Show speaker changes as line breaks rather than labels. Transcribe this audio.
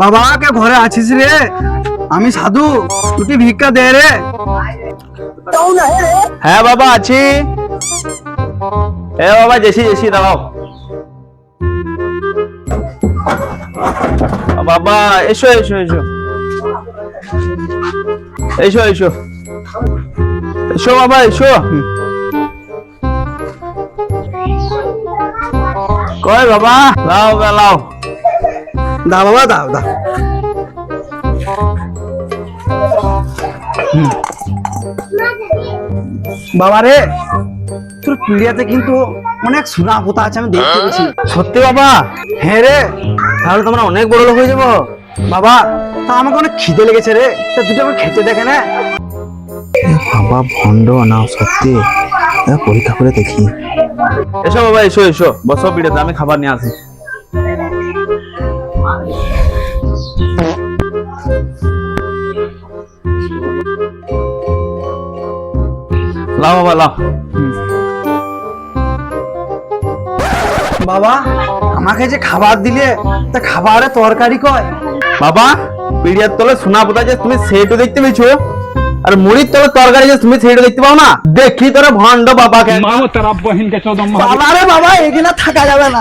বাবা কে ঘরে আছিস রে? আমি সাধু দুটি ভিক্ষা দে রে।
হ্যাঁ বাবা, আছি। এ বাবা, জেসি জেসি দাও বাবা, এসো এসো এসো। এসো এসো। এসো বাবা, এসো। কয় বাবা? লাও লাও
দা বাবা দাও দা বাবা রে তোর পিড়িয়াতে কিন্তু অনেক সোনা পোতা আছে আমি দেখতে পেয়েছি।
সত্যি বাবা?
হ্যাঁ রে
তাহলে তোমরা অনেক বড় লোক হয়ে যাব।
বাবা তা আমাকে অনেক খিদে লেগেছে রে তা দুটো আমার খেতে দেখে না।
বাবা ভণ্ড না সত্যি। পরীক্ষা করে দেখি।
এসো বাবা এসো এসো। বসো পিড়েতে আমি খাবার নিয়ে আসি। লাও বাবা লাও
বাবা আমাকে যে খাবার দিলে তা খাবারে তরকারি কয়?
বাবা পিড়িয়ার তলে সোনা পোতা যে তুমি সেটু দেখতে পেয়েছ আর মুড়ির তলে তরকারি যে তুমি সেটু দেখতে পাও না দেখি তোরা ভণ্ড বাবাকে।
মামো তারা বহিনকে চোদম
বাবা রে বাবা এগিনা থাকা যাবে না।